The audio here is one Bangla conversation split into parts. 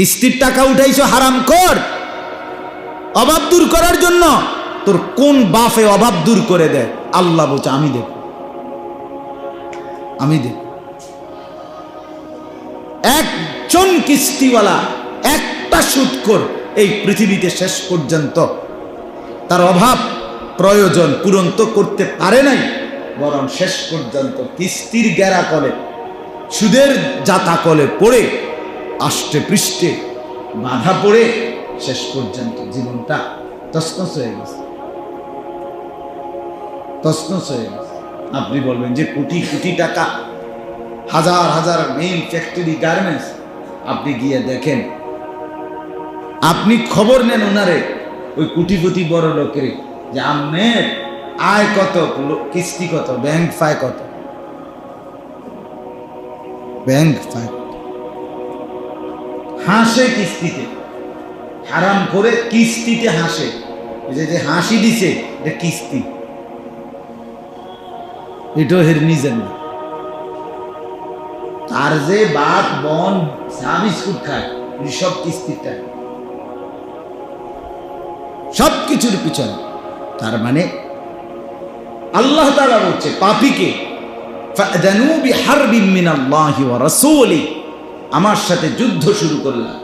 কিস্তির টাকা উঠাইছো হারাম কর। অভাব দূর করার জন্য তোর কোন বাফে অভাব দূর করে দেয়? আল্লাহ বলছে, আমি দেব আমি দেব একজন কিস্তিওয়ালা একটা সুৎকর এই পৃথিবীতে শেষ পর্যন্ত তার অভাব প্রয়োজন পূরণ তো করতে পারে নাই, বরং শেষ পর্যন্ত কিস্তির গেরা কলে, সুদের জাতা কলে পড়ে আষ্টে পৃষ্ঠে বাধা পড়ে শেষ পর্যন্ত জীবনটা তসনস হয়ে গেছে। তসনস হয়ে গেছে। আপনি বলবেন যে কোটি কোটি টাকা, হাজার হাজার মেইল ফ্যাক্টরি গার্মেন্টস আপনি গিয়ে দেখেন। আপনি খবর নেন ওনারে, ওই কোটিপতি বড় লোকের, যে আমের আয় কত কিস্তি কত ব্যাংক ফায় কত? ব্যাংক ফায়? হাসে কিস্তিতে। হারাম করে কিস্তিতে হাসে। যে যে হাসি দিছে, এটা কিস্তি। এটাও হের নিজের না তার যে বাপ, বন বিস্কুট খায় সব কিস্তির টাকা। সব কিছুর পিছনে। তার মানে আল্লাহ তাআলা বলছে, পাপীকে, ফাদানু বিহারবিন মিনাল্লাহি ওয়া রাসূলি। আমার সাথে যুদ্ধ শুরু করলাম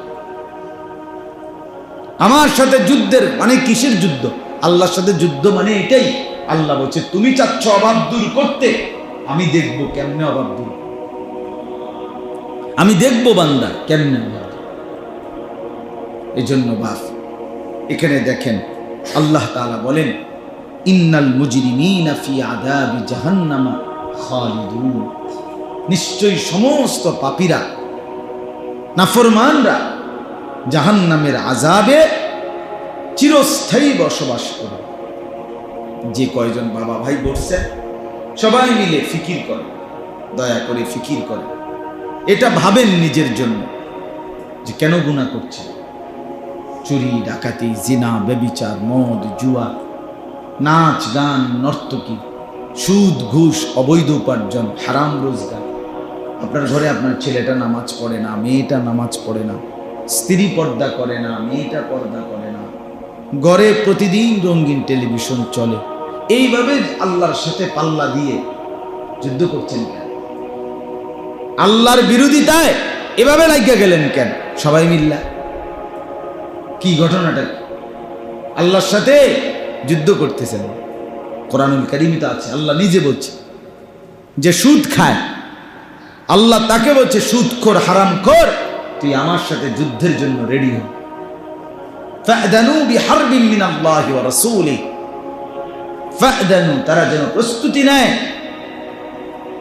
আমার সাথে যুদ্ধের মানে কিসের যুদ্ধ? আল্লাহর সাথে যুদ্ধ মানে এটাই। আল্লাহ বলছে, তুমি চাচ্ছ অভাব দূর করতে। আমি দেখব কেমনে অভাব দূর আমি দেখব বান্দা কেমনে অভাব এই জন্য বাপ এখানে দেখেন আল্লাহ তাআলা বলেন, ইন্নাল মুজরিমিনা ফি আযাবি জাহান্নামা খালিদুন। নিশ্চয়ই সমস্ত পাপীরা নাফরমানরা জাহান্নামের আজাবে চিরস্থায়ী বসবাস করে যে কয়জন বাবা ভাই বসছেন সবাই মিলে ফিকির করে, দয়া করে ফিকির করে। এটা ভাবেন নিজের জন্য যে কেন গুণা করছে? চুরি, ডাকাতি, জিনা বেবিচার মদ, জুয়া, নাচ, গান, নর্তকী, সুদ, ঘুষ, অবৈধ উপার্জন, হারাম রোজগার। আপনার ঘরে আপনার ছেলেটা নামাজ পড়ে না, মেয়েটা নামাজ পড়ে না, স্ত্রী পর্দা করে না, মেয়েটা পর্দা করে না। ঘরে প্রতিদিন রঙিন টেলিভিশন চলে। এইভাবে আল্লাহর সাথে পাল্লা দিয়ে যুদ্ধ করছেন কেন? আল্লাহর বিরোধিতায় এভাবে লাগিয়ে গেলেন কেন? সবাই মিল্লা। কি ঘটনাটা? আল্লাহর সাথে যুদ্ধ করতেছেন। কোরআনুল কারিমিত আছে, আল্লাহ নিজে বলছে যে সুদ খায়। আল্লাহ তাকে বলছে, সুদ কর হারাম কর তুই আমার সাথে যুদ্ধের জন্য রেডি হ। তারা যেন প্রস্তুতি নেয়।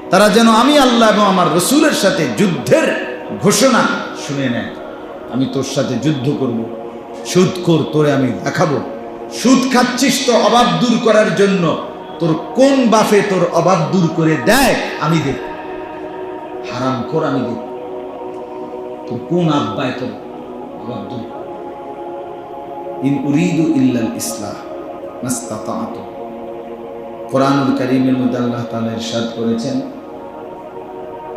তারা যেন আমি আল্লাহ এবং আমার রসুলের সাথে যুদ্ধের ঘোষণা শুনে নেয়। আমি তোর সাথে যুদ্ধ করব। সুদ কর তোরে আমি দেখাবো। সুদ খাচ্ছিস তো অভাব দূর করার জন্য। তোর কোন বাফে তোর অভাব দূর করে দেয়, আমি দেখ হারাম কর আমি দেখ তোর কোন আব্বায় তোর দূর ইন উরিদু ইল্লাল কোরআনুল কারীমের মধ্যে আল্লাহ তাআলা ইরশাদ করেছেন,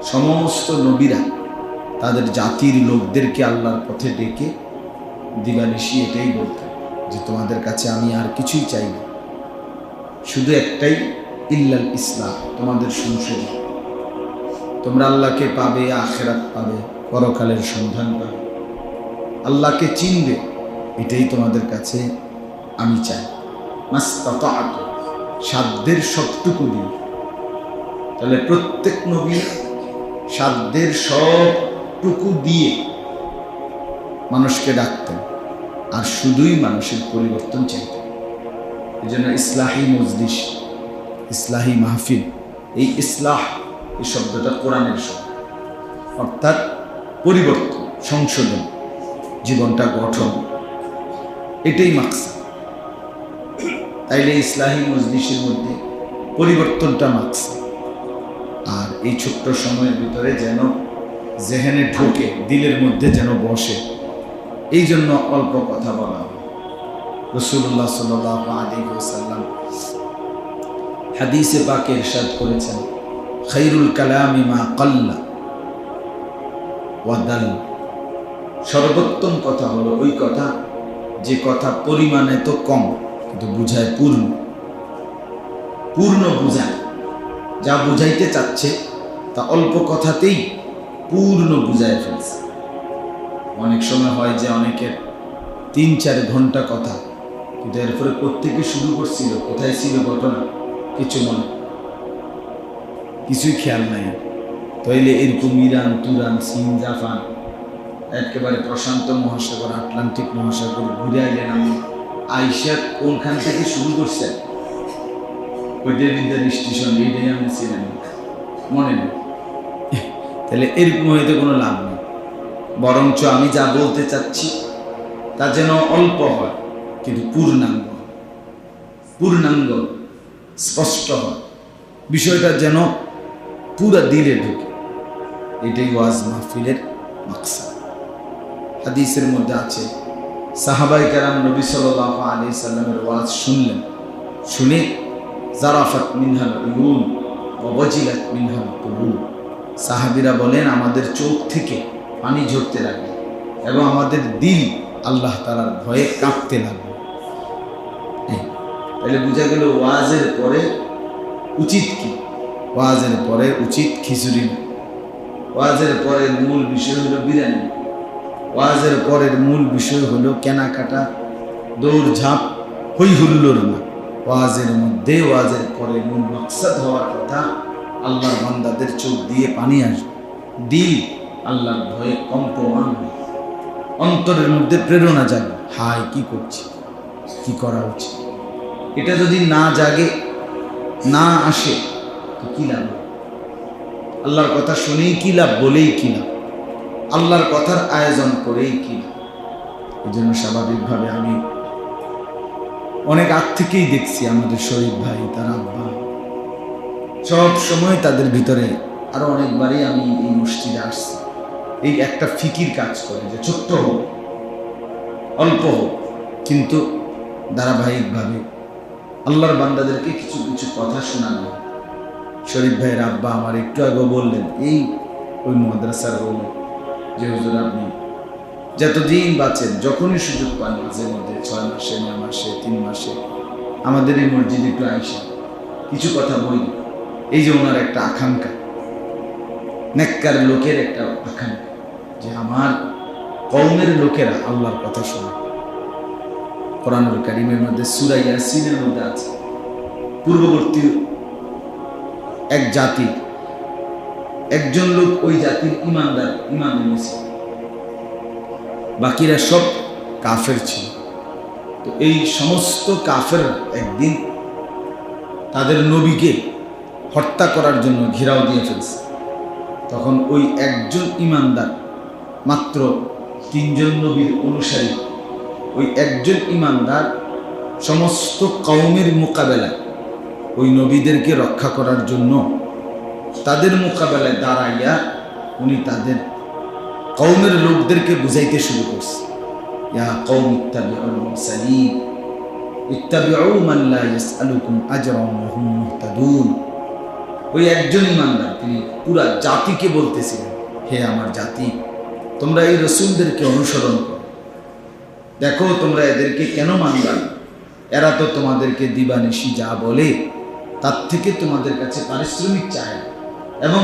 সমস্ত নবীরা তাদের জাতির লোকদেরকে আল্লাহর পথে ডেকে দিবানিশি এটাই বলতেন যে তোমাদের কাছে আমি আর কিছুই চাই না। শুধু একটাই, ইল্লাল ইসলাম তোমাদের সংশোধন। তোমরা আল্লাহকে পাবে, আখেরাত পাবে, পরকালের সন্ধান পাবে। আল্লাহকে চিনবে, এটাই তোমাদের কাছে আমি চাই। সাধ্যের সবটুকু দিয়ে। তাহলে প্রত্যেক নবী সাধ্যের সবটুকু দিয়ে মানুষকে ডাকতেন, আর শুধুই মানুষের পরিবর্তন চাইতেন। এই জন্য ইসলাহী মজলিস, ইসলাহী মাহফিল, এই ইসলাহ এই শব্দটা কোরআনের শব্দ। অর্থাৎ পরিবর্তন, সংশোধন, জীবনটা গঠন। এটাই মাকসা তাইলে ইসলাহী মজলিসের মধ্যে পরিবর্তনটা মাকসা আর এই ছোট্ট সময়ের ভিতরে যেন জেহেনে ঢোকে, দিলের মধ্যে যেন বসে এই জন্য অল্প কথা বলা রসুল্লাহ সাল আলী ওসাল্লাম হাদিসে পাকে ইরশাদ করেছেন খৈরুল কালামি মা কল্লা। ওয়াদাল। সর্বোত্তম কথা হলো ওই কথা, যে কথা পরিমাণে তো কম, কিন্তু বুঝায় পূর্ণ। পূর্ণ বুঝায়। যা বুঝাইতে চাচ্ছে, তা অল্প কথাতেই পূর্ণ বুঝায় ফেলছে। অনেক সময় হয় যে অনেকের তিন চার ঘণ্টা কথা, কিন্তু এরপরে প্রত্যেকে শুরু করছিল, কোথায় ছিল ঘটনা, কিছু মনে কিছুই খেয়াল নাই। তাইলে এরকম ইরান, তুরান সিন জাপান, একেবারে প্রশান্ত মহাসাগর, আটলান্টিক মহাসাগর ঘুরে আইলেন আমি। আইসা কোনখান থেকে শুরু করছেন ওইটার বিদ্যার স্টেশন, এইটাই আমি ছিলেন মনে নেই। তাহলে এরকম হইতে কোনো লাভ নেই। বরঞ্চ আমি যা বলতে চাচ্ছি, তা যেন অল্প হয়, কিন্তু পূর্ণাঙ্গ। পূর্ণাঙ্গ, স্পষ্ট হয়। বিষয়টা যেন পুরা দিলে ঢুকে। এটাই ওয়াজ মাহফিলের মাকসাদ। হাদিসের মধ্যে আছে, সাহাবাই কারাম নবী সাল্লাহ আলী সাল্লামের ওয়াজ শুনলেন। শুনে জারাফাত মিনহাল উলুম অবজিলাত মিনহাল কুলুম সাহাবিরা বলেন, আমাদের চোখ থেকে পানি ঝরতে লাগল এবং আমাদের দিল আল্লাহ তালার ভয়ে কাঁপতে লাগল। তাহলে বোঝা গেল ওয়াজের পরে উচিত কি? ওয়াজের পরে উচিত খিচুড়ি। ওয়াজের পরের মূল বিষয় হলো বিরিয়ানি। ওয়াজের পরের মূল বিষয় হলো কেনাকাটা, দৌড়ঝাঁপ হই হুল্লোর না। ওয়াজের মধ্যে, ওয়াজের পরে মূল মকসাদ হওয়ার কথা আল্লাহর বান্দাদের চোখ দিয়ে পানি আসবে। দিল আল্লাহর ভয়ে কম্পমান। অন্তরের মধ্যে প্রেরণা জাগে। হাই কি করছি? কি করা উচিত? এটা যদি না জাগে, না আসে তো লাভ? আল্লাহর কথা শুনেই কি লাভ, বলেই কি লাভ? আল্লাহর কথার আয়োজন করেই কি লাভ? এই জন্য স্বাভাবিকভাবে আমি অনেক আগ থেকেই দেখছি আমাদের শরীফ ভাই, তার আব্বা। সব সময় তাদের ভিতরে আরও অনেকবারই আমি এই মসজিদে আসছি। এই একটা ফিকির কাজ করে যে ছোট্ট হোক, অল্প হোক, কিন্তু ধারাবাহিকভাবে আল্লাহর বান্দাদেরকে কিছু কিছু কথা শোনানো। হয়। শরীফ ভাইয়ের আব্বা আমার একটু আগে বললেন, এই ওই মাদ্রাসার বলল যে হুজুর আপনি যতদিন বাঁচেন, যখনই সুযোগ পান, মাঝে মধ্যে ছয় মাসে, নয় মাসে, তিন মাসে, আমাদের এই মসজিদে একটু আইসা কিছু কথা বলি। এই যে ওনার একটা আকাঙ্ক্ষা, নেককার লোকের একটা আকাঙ্ক্ষা, যে আমার কৌমের লোকেরা আল্লাহর কথা শোনে। কোরআনুল কারিমের মধ্যে সুরা ইয়াসিনের মধ্যে আছে, পূর্ববর্তী এক জাতি, একজন লোক ওই জাতির ইমানদার ইমান এনেছে। বাকিরা সব কাফের ছিল। তো এই সমস্ত কাফের একদিন তাদের নবীকে হত্যা করার জন্য ঘেরাও দিয়ে ফেলছে তখন ওই একজন ইমানদার, মাত্র তিনজন নবীর অনুসারী, ওই একজন ইমানদার সমস্ত কওমের মোকাবেলায় ওই নবীদেরকে রক্ষা করার জন্য তাদের মোকাবেলায় দাঁড়াইয়া উনি তাদের কওমের লোকদেরকে বুঝাইতে শুরু করছে। ইয়া কওম ইত্তাবিউল মুরসালিন, ইত্তাবিউ মান লা ইয়াসআলুকুম আজরান ওয়া হুম মুহতাদুন। ওই একজন ইমানদার, তিনি পুরা জাতিকে বলতেছিলেন, হে আমার জাতি, তোমরা এই রসুলদেরকে অনুসরণ করো। দেখো তোমরা এদেরকে কেন মানবা এরা তো তোমাদেরকে দিবানিশি যা বলে তার থেকে তোমাদের কাছে পারিশ্রমিক চায় না। এবং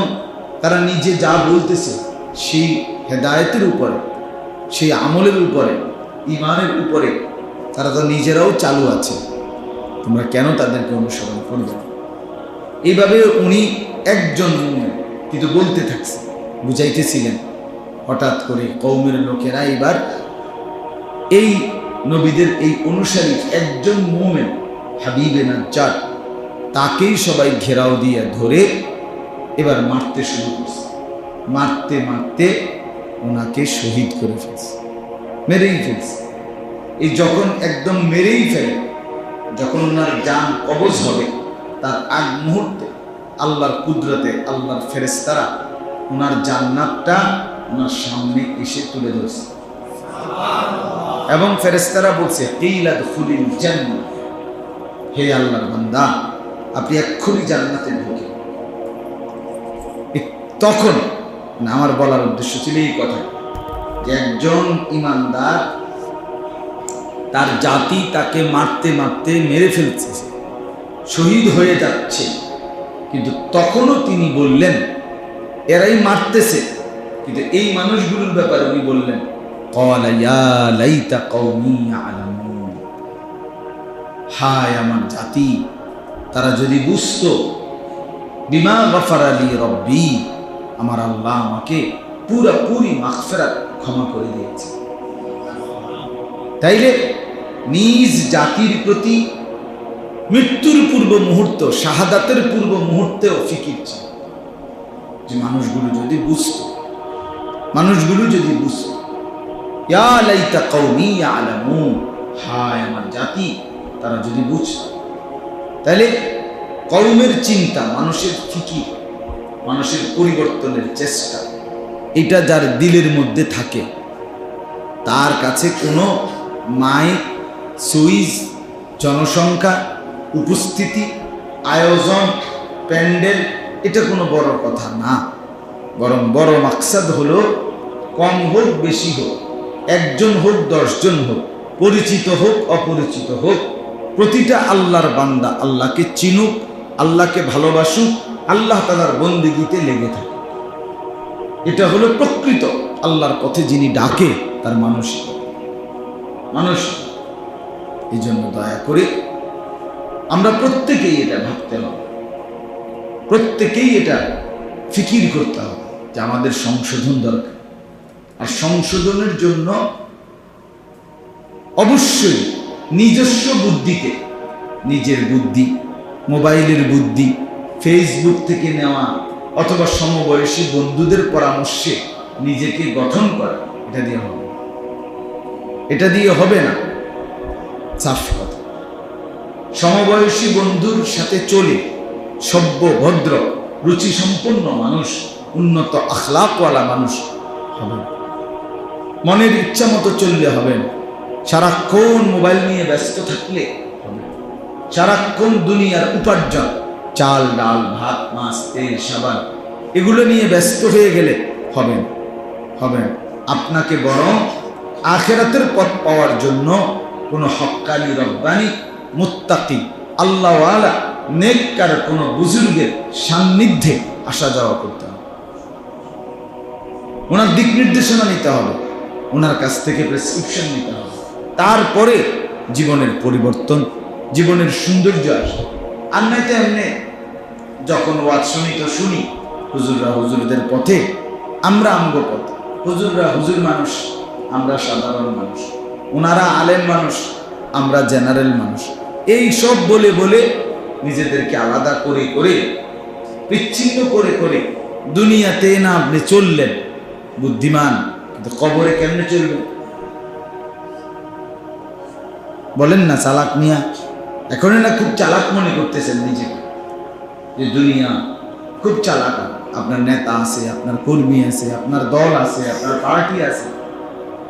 তারা নিজে যা বলতেছে, সেই হেদায়তের উপরে, সেই আমলের উপরে ইমানের উপরে তারা তো নিজেরাও চালু আছে তোমরা কেন তাদেরকে অনুসরণ করবে? এইভাবে উনি একজন কিন্তু বলতে থাকছে, বুঝাইতেছিলেন, হঠাৎ করে কৌমের লোকেরা এবার এই নবীদের এই অনুসারী একজন মোমেন, হাবিবে নাজ্জার তাকেই সবাই ঘেরাও দিয়ে ধরে এবার মারতে শুরু করছে। মারতে মারতে ওনাকে শহীদ করে ফেলছে। মেরেই ফেলছে। এই যখন একদম মেরেই ফেলে, যখন ওনার যান কবজ হবে, তার আগ মুহূর্তে আল্লাহর কুদরতে, আল্লাহর ফেরেস্তারা ওনার জান্নাতটা ওনার সামনে এসে তুলে ধরছে। এবং ফেরেস্তারা বলছে কিলাদ ফুলিল জান্নাত হে আল্লাহর বান্দা আপনি এক্ষুনি জান্নাতে ঢুকে। তখন আমার বলার উদ্দেশ্য ছিল এই কথা যে একজন ইমানদার তার জাতি তাকে মারতে মারতে মেরে ফেলছে, শহীদ হয়ে যাচ্ছে। কিন্তু তখনও তিনি বললেন, এরাই মারতেছে। কিন্তু এই মানুষগুলোর ব্যাপারে উনি বললেন। হায় আমার জাতি তারা যদি বুঝতো, বিমা গফার আলী রব্বি আমার আল্লাহ আমাকে পুরাপুরি মাগফিরাত ক্ষমা করে দিয়েছে। তাইলে নিজ জাতির প্রতি মৃত্যুর পূর্ব মুহূর্ত, শাহাদাতের পূর্ব মুহূর্তেও ফিকির যে মানুষগুলো যদি বুঝত, মানুষগুলো যদি বুঝত, ইয়া লাইতা কওমি ইয়ালামুন হায় আমার জাতি, তারা যদি বুঝত তাহলে কৌমের চিন্তা, মানুষের ফিকির মানুষের পরিবর্তনের চেষ্টা, এটা যার দিলের মধ্যে থাকে। তার কাছে কোনো মাইক সুইচ জনসংখ্যা, উপস্থিতি, আয়োজন, প্যান্ডেল, এটা কোনো বড় কথা না। বরং বড় মাকসাদ হলো, কম হোক, বেশি হোক, একজন হোক, দশজন হোক, পরিচিত হোক, অপরিচিত হোক প্রতিটা আল্লাহর বান্দা আল্লাহকে চিনুক, আল্লাহকে ভালোবাসুক, আল্লাহ তালার বন্দিগিতে লেগে থাকে এটা হলো প্রকৃত আল্লাহর পথে যিনি ডাকে, তার মানুষ। মানুষ এই জন্য দয়া করে আমরা প্রত্যেকেই এটা ভাবতে হবে। প্রত্যেকেই এটা ফিকির করতে হবে যে আমাদের সংশোধন দরকার। আর সংশোধনের জন্য অবশ্যই নিজস্ব বুদ্ধিতে। নিজের বুদ্ধি, মোবাইলের বুদ্ধি, ফেসবুক থেকে নেওয়া অথবা সমবয়সী বন্ধুদের পরামর্শে নিজেকে গঠন করা, এটা দিয়ে হবে। এটা দিয়ে হবে না। সাফ কথা। সমবয়সী বন্ধুর সাথে চলে সভ্য, ভদ্র রুচি সম্পন্ন মানুষ, উন্নত আখলাকওয়ালা মানুষ হবে। মনের ইচ্ছা মতো চললে হবে না। সারাক্ষণ মোবাইল নিয়ে ব্যস্ত থাকলে। সারাক্ষণ দুনিয়ার উপার্জন, চাল, ডাল, ভাত, মাছ, তেল, সাবান, এগুলো নিয়ে ব্যস্ত হয়ে গেলে হবে না, হবে আপনাকে বরং আখেরাতের পথ পাওয়ার জন্য কোনো হক্কানি, রব্বানি, মুত্তাকি, আল্লাহওয়ালা, নেককার কোনো বুজুর্গের সান্নিধ্যে আসা যাওয়া করতে হবে। ওনার দিক নির্দেশনা নিতে হবে, ওনার কাছ থেকে প্রেসক্রিপশন নিতে হবে। তারপরে জীবনের পরিবর্তন, জীবনের সৌন্দর্য আসে। আর নয়তো এমনি যখন ওয়াজ শুনি তো শুনি, হুজুররা হুজুরদের পথে, আমরা আমগো পথ। হুজুররা হুজুর মানুষ, আমরা সাধারণ মানুষ। ওনারা আলেম মানুষ, আমরা জেনারেল মানুষ। এই সব বলে বলে নিজেদেরকে আলাদা করে করে, বিচ্ছিন্ন করে করে দুনিয়াতে না আপনি চললেন। বুদ্ধিমান, কিন্তু কবরে কেমনে চলবেন? বলেন না চালাক মিয়া এখন না খুব চালাক মনে করতেছেন নিজেকে যে দুনিয়া খুব চালাক আপনার নেতা আছে আপনার কর্মী আছে আপনার দল আছে আপনার পার্টি আছে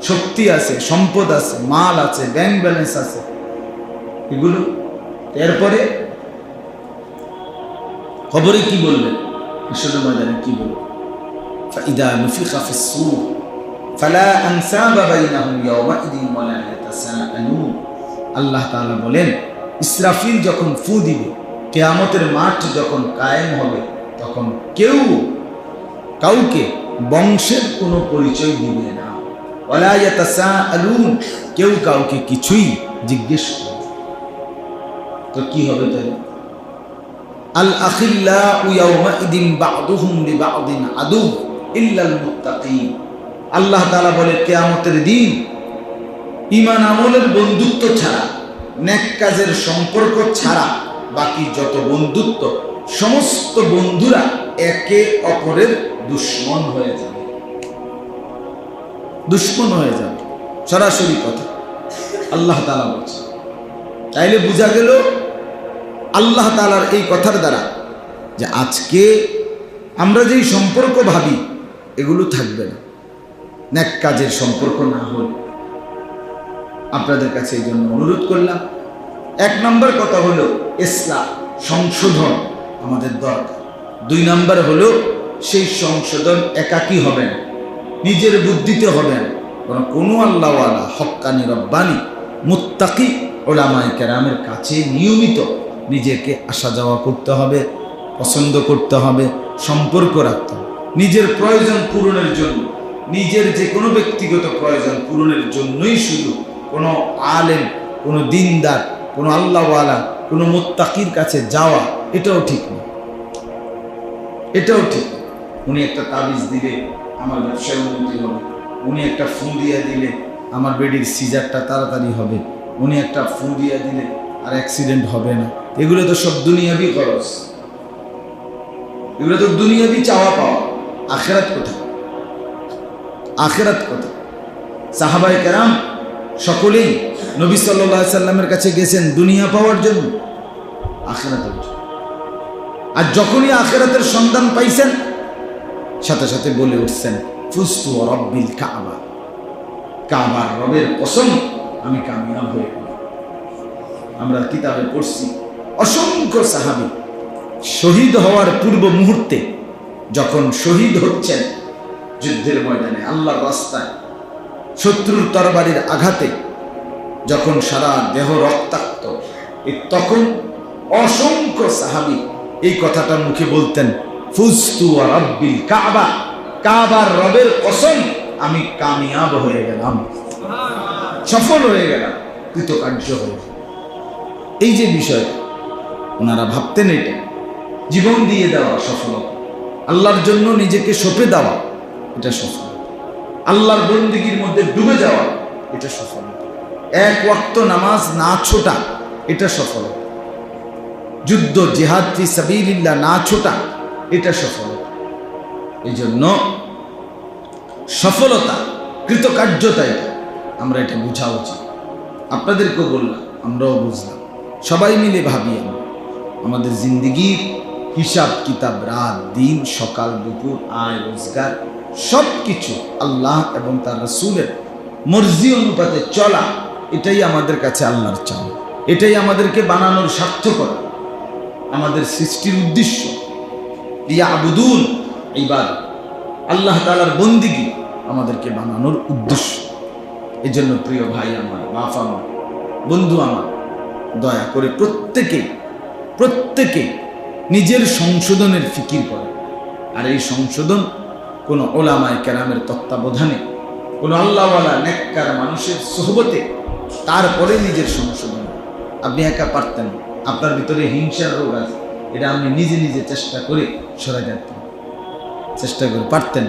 শক্তি আছে সম্পদ আছে মাল আছে ব্যাংক ব্যালেন্স আছে এগুলো এরপরে খবরে কি বলবেন আসলে ময়দানে কি বলবেন فإذا نفخ في الصور فلا أنساب بينهم يومئذ ولا يتساءلون আল্লাহ তালা বলেন, ইসরাফিল যখন ফু দিবে, কেয়ামতের মাঠ যখন কায়েম হবে, তখন কেউ কাউকে বংশের কোনো পরিচয় দিবে না। কেউ কাউকে কিছুই জিজ্ঞেস করবে। তো কি হবে ইল্লাল মুত্তাকিন। আল্লাহ তাআলা বলে, কিয়ামতের দিন ঈমান আমলের বন্ধুত্ব ছাড়া ন্যাক কাজের সম্পর্ক ছাড়া, বাকি যত বন্ধুত্ব, সমস্ত বন্ধুরা একে অপরের দুশ্মন হয়ে যাবে। দুশ্মন হয়ে যাবে। সরাসরি কথা। আল্লাহ তাআলা বলছে, তাইলে বোঝা গেল আল্লাহ তালার এই কথার দ্বারা যে আজকে আমরা যেই সম্পর্ক ভাবি, এগুলো থাকবে না। ন্যাক কাজের সম্পর্ক না হল। আপনাদের কাছে এই জন্য অনুরোধ করলাম। এক নম্বর কথা হলো, ইসলাম, সংশোধন আমাদের দরকার। দুই নম্বর হলো, সেই সংশোধন একাকী হবে না নিজের বুদ্ধিতে হবে না বরং কোনো আল্লাহওয়ালা, হক্কানি রব্বানি, মুত্তাকি ওলামায় কেরামের কাছে নিয়মিত নিজেকে আসা যাওয়া করতে হবে, পছন্দ করতে হবে, সম্পর্ক রাখতে হবে। নিজের প্রয়োজন পূরণের জন্য, নিজের যে কোনো ব্যক্তিগত প্রয়োজন পূরণের জন্যই শুধু কোনো আলেম, কোনো দিনদার, কোনো আল্লাহওয়ালা, কোনো মোত্তাকির কাছে যাওয়া, এটাও ঠিক না। এটাও ঠিক উনি একটা তাবিজ দিলে আমার ব্যবসায় উন্নতি হবে। উনি একটা ফোন দিয়া দিলে আমার বেডির সিজারটা তাড়াতাড়ি হবে। উনি একটা ফোন দিয়া দিলে আর অ্যাক্সিডেন্ট হবে না। এগুলো তো সব দুনিয়াবি খরচ। এগুলো তো দুনিয়াবি চাওয়া পাওয়া। আখেরাত কোথায়? আখেরাত কোথায়? সাহাবাই কেরাম সকলেই নবী সাল্লাহ সাল্লামের কাছে গেছেন দুনিয়া পাওয়ার জন্য, আখেরাতের আর যখনই আখেরাতের সন্ধান পাইছেন, সাথে সাথে বলে উঠছেন, ফুস্তু রব্বিল কাবা। কাবার রবের কসম আমি কামিয়াব হয়ে আমরা কিতাবে পড়ছি, অসংখ্য সাহাবি শহীদ হওয়ার পূর্ব মুহূর্তে যখন শহীদ হচ্ছেন, যুদ্ধের ময়দানে, আল্লাহর রাস্তায় শত্রুর তরবারির আঘাতে যখন সারা দেহ রক্তাক্ত তখন অসংখ্য সাহাবি এই কথাটা মুখে বলতেন ফুস্তু রব্বিল কাবা কাবার রবের কসম, আমি কামিয়াব হয়ে গেলাম। সফল হয়ে গেলাম, কৃতকার্য হয়ে এই যে বিষয়, ওনারা ভাবতেন এটা, জীবন দিয়ে দেওয়া সফলতা, আল্লাহর জন্য নিজেকে সঁপে দেওয়া, এটা সফল। আল্লাহর বন্দিগির মধ্যে ডুবে যাওয়া, এটা সফল। এক ওয়াক্ত নামাজ না ছোটা, এটা সফল। যুদ্ধ, জেহাদ ফি সাবিলিল্লাহ না ছোটা, এটা সফল। এই জন্য সফলতা, কৃতকার্যতা আমরা এটা বোঝা উচিত। আপনাদেরকেও বললাম, আমরাও বুঝলাম। সবাই মিলে ভাবি আমাদের জিন্দিগির হিসাব কিতাব রাত, দিন, সকাল, দুপুর, আয়, রোজগার সব কিছু আল্লাহ এবং তার রসুলের মর্জি অনুপাতে চলা, এটাই আমাদের কাছে আল্লাহর চাও এটাই আমাদেরকে বানানোর সার্থকতা, আমাদের সৃষ্টির উদ্দেশ্য। ইয়া আবুদুল এইবার আল্লাহ তালার বন্দিগি আমাদেরকে বানানোর উদ্দেশ্য। এই জন্য প্রিয় ভাই আমার, বাপ আমার, বন্ধু আমার, দয়া করে প্রত্যেকে প্রত্যেকে নিজের সংশোধনের ফিকির করে আর এই সংশোধন কোনো ওলামায় কেরামের তত্ত্বাবধানে, কোনো আল্লাহওয়ালা নেককার মানুষের সোহবতে তারপরে নিজের সংশোধন। আপনি একা পারতেন আপনার ভিতরে হিংসার রোগ আছে, এটা আপনি নিজে নিজে চেষ্টা করে সরে যেতেন চেষ্টা করে পারতেন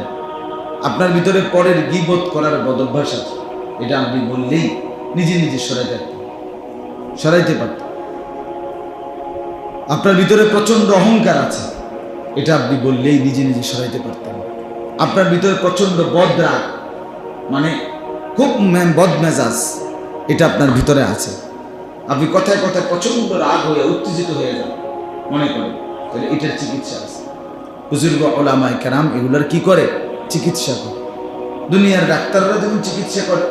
আপনার ভিতরে পরের গিবোধ করার বদভ্যাস আছে, এটা আপনি বললেই নিজে নিজে সরে যেতেন সরাইতে পারতেন আপনার ভিতরে প্রচণ্ড অহংকার আছে, এটা আপনি বললেই নিজে নিজে সরাইতে পারতেন আপনার ভিতরে প্রচণ্ড বদরাগ মানে খুব বদমেজাজ, এটা আপনার ভিতরে আছে। আপনি কথায় কথায় প্রচণ্ড রাগ হয়ে, উত্তেজিত হয়ে যান, মনে করেন। তাহলে এটার চিকিৎসা আছে। বুজুর্গ ওলামায় কেরাম এগুলোর কি করে? চিকিৎসা করে। দুনিয়ার ডাক্তাররা যেমন চিকিৎসা করে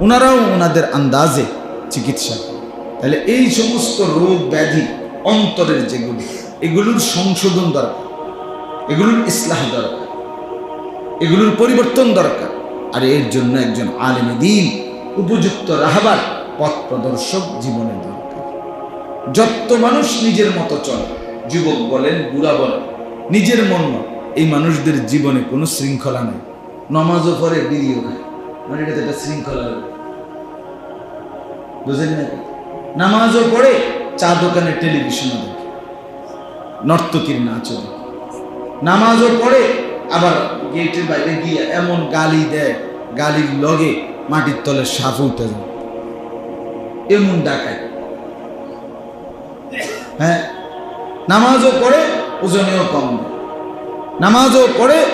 ওনারাও ওনাদের আন্দাজে চিকিৎসা করে। তাহলে এই সমস্ত রোগ ব্যাধি, অন্তরের যেগুলি, এগুলোর সংশোধন দরকার। এগুলোর ইসলাহ দরকার। এগুলোর পরিবর্তন দরকার। আর এর জন্য একজন আলেমে দিন, উপযুক্ত রাহবার, পথ প্রদর্শক জীবনে দরকার। যত মানুষ নিজের মতো চলে, যুবক বলেন, বুড়া বলেন, নিজের মন এই মানুষদের জীবনে কোনো শৃঙ্খলা নেই। নমাজও পরে বিড়িও খায়। মানে এটা একটা শৃঙ্খলা। বুঝেন না? নামাজও পড়ে, চা দোকানে টেলিভিশনও দেখে। নর্তকীর নাচও দেখে। নামাজও পড়ে, আবার গেটের বাইরে গিয়ে এমন গালি দেয়, গালির লগে মাটির তলে সাপ উঠতে যায়। এমন ডাকায়। হ্যাঁ নামাজও পড়ে, ওজনেও কম। নামাজও পড়ে,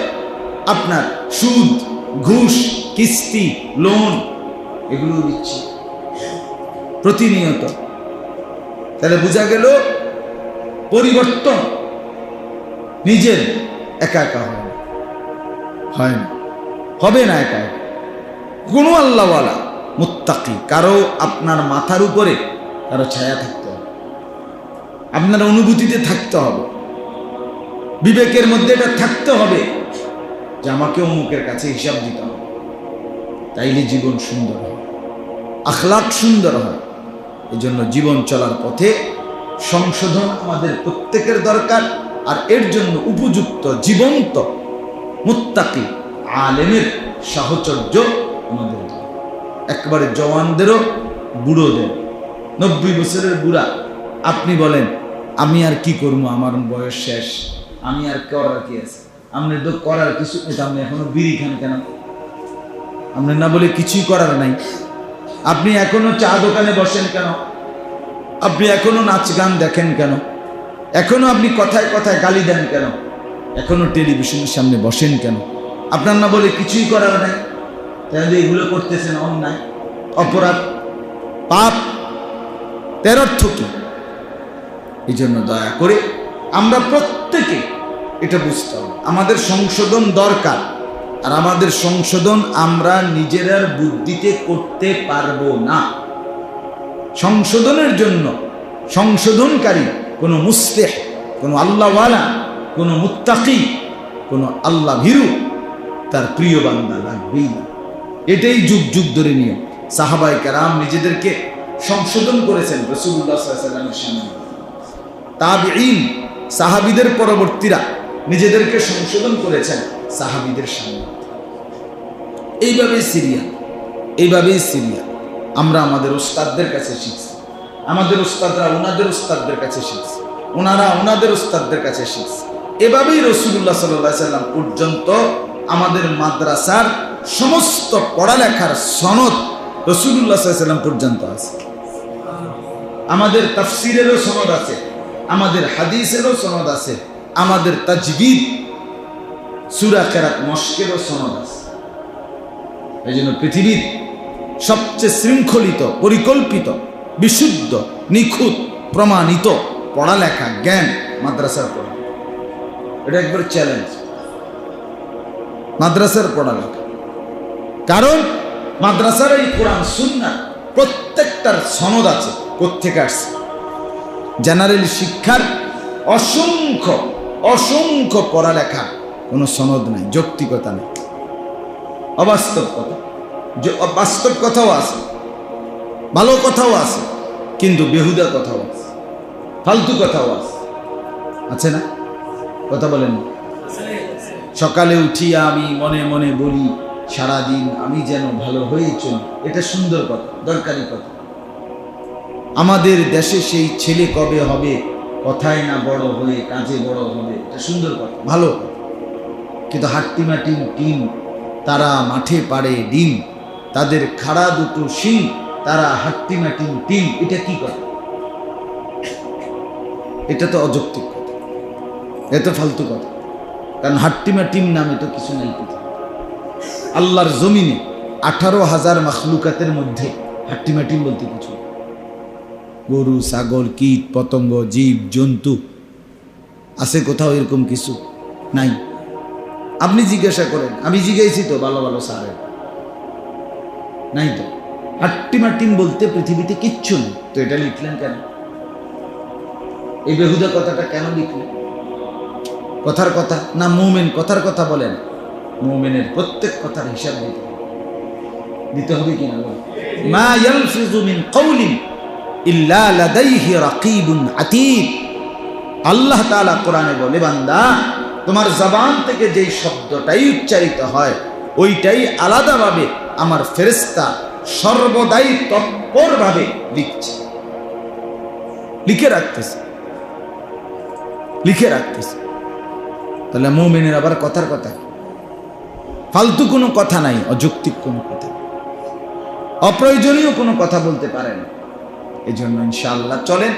আপনার সুদ, ঘুষ, কিস্তি, লোন এগুলো দিচ্ছে। প্রতিনিয়ত। তাহলে বোঝা গেল, পরিবর্তন নিজের একা একা হয়। হয় না। হবে না একা কোনো আল্লাহওয়ালা, মুত্তাকি। কারও আপনার মাথার উপরে কারও ছায়া থাকতে হবে। আপনার অনুভূতিতে থাকতে হবে। বিবেকের মধ্যে এটা থাকতে হবে যে আমাকে অমুকের কাছে হিসাব দিতে হবে। তাইলে জীবন সুন্দর হয়। আখলাক সুন্দর হয়। এই জন্য জীবন চলার পথে সংশোধন আমাদের প্রত্যেকের দরকার। আর এর জন্য উপযুক্ত, জীবন্ত মুত্তাকি আলেমের সাহচর্য আমাদের। একবারে জওয়ানদেরও বুড়োদের নব্বই বছরের বুড়া, আপনি বলেন, আমি আর কি করব? আমার বয়স শেষ। আমি আর করার কি আছে? আপনি তো করার কিছু আপনি এখনও বিড়ি খান কেন? আপনি না বলে কিছুই করার নাই। আপনি এখনও চা দোকানে বসেন কেন? আপনি এখনও নাচ গান দেখেন কেন? এখনও আপনি কথায় কথায় গালি দেন কেন? এখনও টেলিভিশনের সামনে বসেন কেন? আপনার না বলে কিছুই করার নাই। তাহলে এগুলো করতেছেন অন্যায়, অপরাধ, পাপ, তের অর্থ কি? এই জন্য দয়া করে আমরা প্রত্যেকে এটা বুঝতে হবে। আমাদের সংশোধন দরকার, আর আমাদের সংশোধন আমরা নিজেরার বুদ্ধিতে করতে পারব না। সংশোধনের জন্য সংশোধনকারী কোনো মুসলেহ, কোনো আল্লাহওয়ালা কোনো মুত্তাকি, কোনো আল্লাহ ভীরু তার প্রিয় বান্দা লাগবেই না। এটাই যুগ যুগ ধরে নিয়ে সাহাবাই কারাম নিজেদেরকে সংশোধন করেছেন রসুল্লাহ সাহাবিদের পরবর্তীরা নিজেদেরকে সংশোধন করেছেন সাহাবিদের সামনে। এইভাবেই সিরিয়া এইভাবেই সিরিয়া। আমরা আমাদের উস্তাদদের কাছে শিখছি। আমাদের উস্তাদরা ওনাদের উস্তাদদের কাছে শিখছি। ওনারা ওনাদের উস্তাদদের কাছে শিখছি। এভাবেই রসুল্লাহ সাল্লাহ সাল্লাম পর্যন্ত আমাদের মাদ্রাসার সমস্ত পড়ালেখার সনদ রসুল্লাহ সাল্লাম পর্যন্ত আছে। আমাদের তাফসিরেরও সনদ আছে, আমাদের হাদিসেরও সনদ আছে, আমাদের তাজবিদ সুরা কেরাত মস্কেরও সনদ আছে। এই জন্য পৃথিবীর সবচেয়ে শৃঙ্খলিত, পরিকল্পিত, বিশুদ্ধ, নিখুঁত, প্রমাণিত পড়ালেখা, জ্ঞান মাদ্রাসার পড়া। এটা একবার চ্যালেঞ্জ মাদ্রাসার পড়ালেখা কারণ মাদ্রাসার এই কোরআন সুন্না প্রত্যেকটার সনদ আছে কোথেকে আসছে? জেনারেল শিক্ষার অসংখ্য অসংখ্য পড়ালেখা, কোনো সনদ নাই, যৌক্তিকতা নেই। অবাস্তব কথা। বাস্তব কথাও আছে, ভালো কথাও আছে, কিন্তু বেহুদা কথাও আছে, ফালতু কথাও আছে। আছে না? কথা বলেন। সকালে উঠিয়া আমি মনে মনে বলি, সারাদিন আমি যেন ভালো হয়ে চলি। এটা সুন্দর কথা, দরকারি কথা। আমাদের দেশে সেই ছেলে কবে হবে? কথায় না বড় হয়ে, কাজে বড় হবে? এটা সুন্দর কথা, ভালো কিন্তু হাট্টিমাটিম টিম, তারা মাঠে পাড়ে ডিম, তাদের খাড়া দুটো শিং, তারা হাট্টিমাটিম টিম, এটা কি কথা? এটা তো অযৌক্তিক এত ফালতু কথা। কারণ হাট্টিমা টিম নামে তো কিছু নাই। আল্লাহর জমিনে আঠারো হাজার মাখলুকাতের মধ্যে হাট্টিমা টিম বলতে কিছু গরু, ছাগল, কীট, পতঙ্গ, জীব, জন্তু, আছে কোথাও এরকম কিছু নাই। আপনি জিজ্ঞাসা করেন, আমি জিজ্ঞাসি তো ভালো ভালো স্যারের। নাই তো। হাট্টিমা টিম বলতে পৃথিবীতে কিচ্ছু নেই। তো এটা লিখলেন কেন? এই বেহুদা কথাটা কেন লিখলেন? কথার কথা না মুমেন কথার কথা বলেন? মুমেনের প্রত্যেক কথার হিসাব দিতে দিতে হবে কিনা? মা আল্লাহ কোরআনে বলে, বান্দা, তোমার জবান থেকে যেই শব্দটাই উচ্চারিত হয়, ওইটাই আলাদাভাবে আমার ফেরেশতা সর্বদাই তৎপরভাবে লিখছে। লিখে রাখতেছে। লিখে রাখতেছে। তাহলে মোমেনের আবার কথার কথা ফালতু কোনো কথা নাই, অযৌক্তিক কোনো কথা অপ্রয়োজনীয় কোনো কথা বলতে পারে না। এই জন্য ইনশাআল্লাহ চলেন,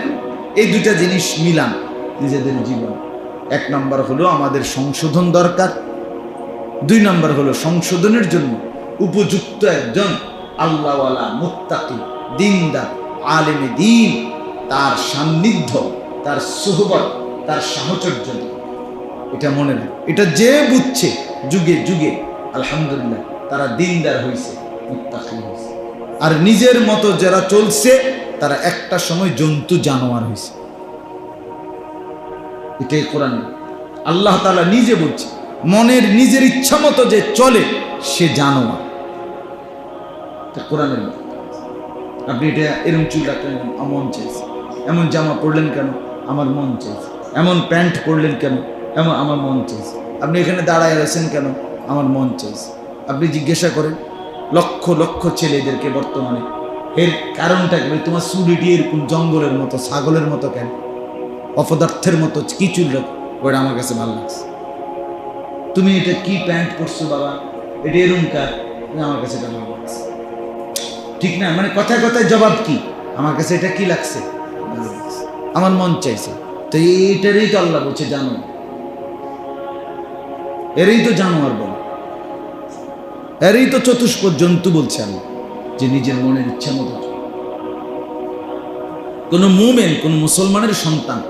এই দুটা জিনিস মিলান নিজেদের জীবন। এক নম্বর হলো আমাদের সংশোধন দরকার। দুই নম্বর হলো সংশোধনের জন্য উপযুক্ত একজন আল্লাহওয়ালা মুত্তাকি, দিনদার, আলেমে দিন, তার সান্নিধ্য, তার সুহবত, তার সাহচর্য এটা মনে রাখ এটা যে বুঝছে, যুগে যুগে, আলহামদুলিল্লাহ, তারা দিনদার হয়েছে মুত্তাকি হয়েছে আর নিজের মতো যারা চলছে, তারা একটা সময় জন্তু, জানোয়ার হয়েছে এটাই কোরআন। আল্লাহ তাআলা নিজে বলছে, মনের নিজের ইচ্ছা মতো যে চলে, সে জানোয়ার। এটা কোরআনের আপনি এটা এরম চুল রাখলেন আমার মন চাইছে। এমন জামা পরলেন কেন? আমার মন চাইছে। এমন প্যান্ট পরলেন কেন? এমন আমার মন চাইছে। আপনি এখানে দাঁড়ায় রয়েছেন কেন? আমার মন চাইছে। আপনি জিজ্ঞাসা করেন, লক্ষ লক্ষ ছেলেদেরকে বর্তমানে। এর কারণটা কি? তোমার চুলিটি এরকম জঙ্গলের মতো, ছাগলের মতো কেন? অপদার্থের মতো, কি চুল ওটা আমার কাছে ভালো লাগছে। তুমি এটা কি প্যান্ট পরছো বাবা? এটা এরম কার? আমার কাছে এটা ভালো লাগছে। ঠিক না? মানে কথায় কথায় জবাব কি? আমার কাছে এটা কি লাগছে। আমার মন চাইছে। তো এইটারই তো আল্লাহ বলছে, জানো এরই তো জানোয়ার বল। এরই তো চতুষ্প জন্তু বলছে আল্লাহ যে নিজের মনের ইচ্ছা মতো। কোনো মুমেন, কোন মুসলমানের সন্তান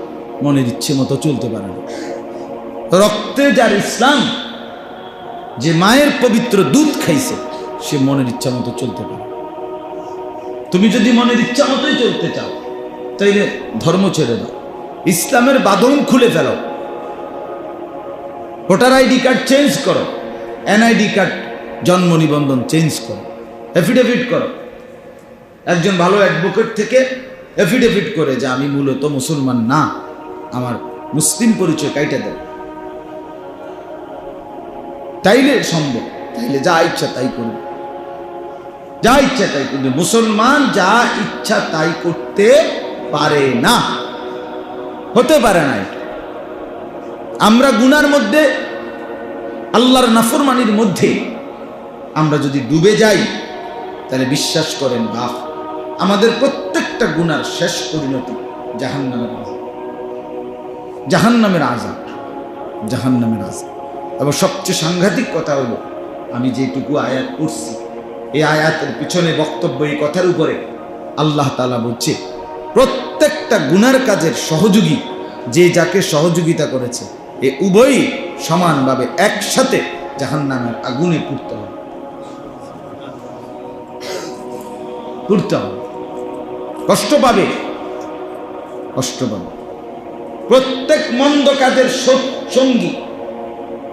মনের ইচ্ছে মতো চলতে পারে না। রক্তে যার ইসলাম, যে মায়ের পবিত্র দুধ খাইছে, সে মনের ইচ্ছা মতো চলতে পারে। তুমি যদি মনের ইচ্ছা মতোই চলতে চাও, তাইলে ধর্ম ছেড়ে দাও। ইসলামের বাঁধন খুলে ফেলো। ভোটার আইডি কার্ড চেঞ্জ করো, এনআইডি কার্ড জন্ম নিবন্ধন চেঞ্জ করো এফিডেভিট করো। একজন ভালো অ্যাডভোকেট থেকে এফিডেভিট করে যে আমি মূলত মুসলমান না, আমার মুসলিম পরিচয় কাইটা দেয় তাইলে সম্ভব, তাইলে যা ইচ্ছা তাই করবে যা ইচ্ছা তাই করবে মুসলমান যা ইচ্ছা তাই করতে পারে না। হতে পারে না এটা। আমরা গুনার মধ্যে, আল্লাহর নাফরমানির মধ্যে আমরা যদি ডুবে যাই, তাহলে বিশ্বাস করেন বাপ, আমাদের প্রত্যেকটা গুনার শেষ পরিণতি জাহান নামের আজাব জাহান নামের আজাব জাহান নামের আজাব এবং সবচেয়ে সাংঘাতিক কথা হলো, আমি যেটুকু আয়াত করছি এই আয়াতের পিছনে বক্তব্য এই কথার উপরে আল্লাহ তালা বলছে, প্রত্যেকটা গুনার কাজের সহযোগী, যে যাকে সহযোগিতা করেছে এ উভয়ই সমানভাবে একসাথে জাহান নামের আগুনে পুড়তে হবে। পুড়তে হবে। কষ্ট পাবে? কষ্ট পাবে। প্রত্যেক মন্দ কাজের সঙ্গী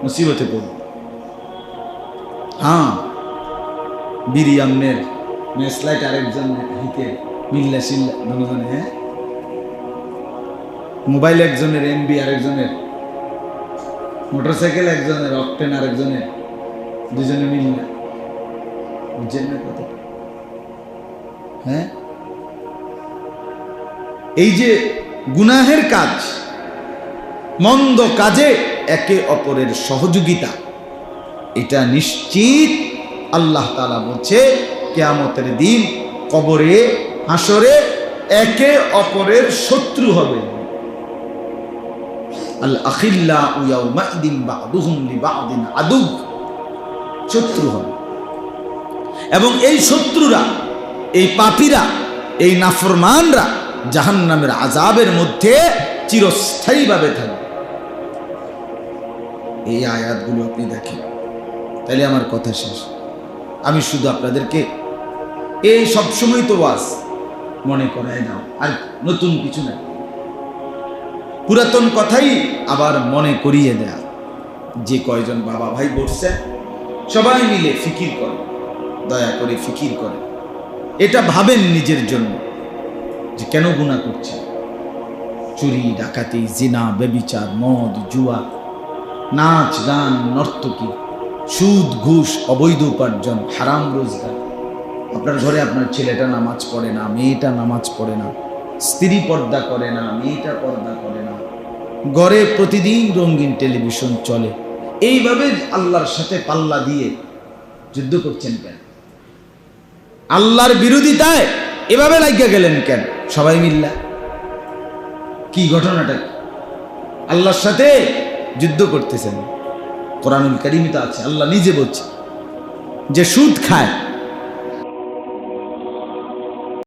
মুসিবতে পড়বে। হ্যাঁ বিরিয়ামের মেসলাইট আরেকজন হিতে মিল্লা সিল্লা দুজনে হ্যাঁ? মোবাইল একজনের, এমবি আরেকজনের মোটরসাইকেল একজনের, অকটেন আরেকজনের দুজনে মিললে বুঝছেন না কথা হ্যাঁ? এই যে গুনাহের কাজ, মন্দ কাজে একে অপরের সহযোগিতা, এটা নিশ্চিত আল্লাহ তালা বলছে, কেয়ামতের দিন কবরে হাসরে একে অপরের শত্রু হবে। আল আখিল্লা উয়াউমাইদিন বাদুহুম লিবাদিন আদু শত্রু হবে এবং এই শত্রুরা, এই পাপীরা, এই নাফরমানরা জাহান্নামের আজাবের মধ্যে চিরস্থায়ীভাবে থাকবে। এই আয়াতগুলো আপনি দেখেন। তাহলে আমার কথা শেষ। আমি শুধু আপনাদেরকে এই সবসময় তো ওয়াজ মনে করায় দাও আর নতুন কিছু না। পুরাতন কথাই আবার মনে করিয়ে দেয়া। যে কয়জন বাবা ভাই বসছেন সবাই মিলে ফিকির করে, দয়া করে ফিকির করে। এটা ভাবেন নিজের জন্য যে কেন গুণা করছে? চুরি, ডাকাতি, জিনা বেবিচার মদ, জুয়া, নাচ, গান, নর্তকী, সুদ, ঘুষ, অবৈধ উপার্জন, হারাম রোজগার। আপনার ঘরে আপনার ছেলেটা নামাজ পড়ে না, মেয়েটা নামাজ পড়ে না, স্ত্রী পর্দা করে না, মেয়েটা পর্দা করে না। ঘরে প্রতিদিন রঙিন টেলিভিশন চলে। এইভাবে আল্লাহর সাথে পাল্লা দিয়ে যুদ্ধ করছেন কেন? আল্লাহর বিরোধিতায় এভাবে লাগিয়া গেলেন কেন? সবাই মিল্লা। কি ঘটনাটা আল্লাহর সাথে যুদ্ধ করতেছেন। কোরআনুল কারিমিতা আছে, আল্লাহ নিজে বলছে যে সুদ খায়।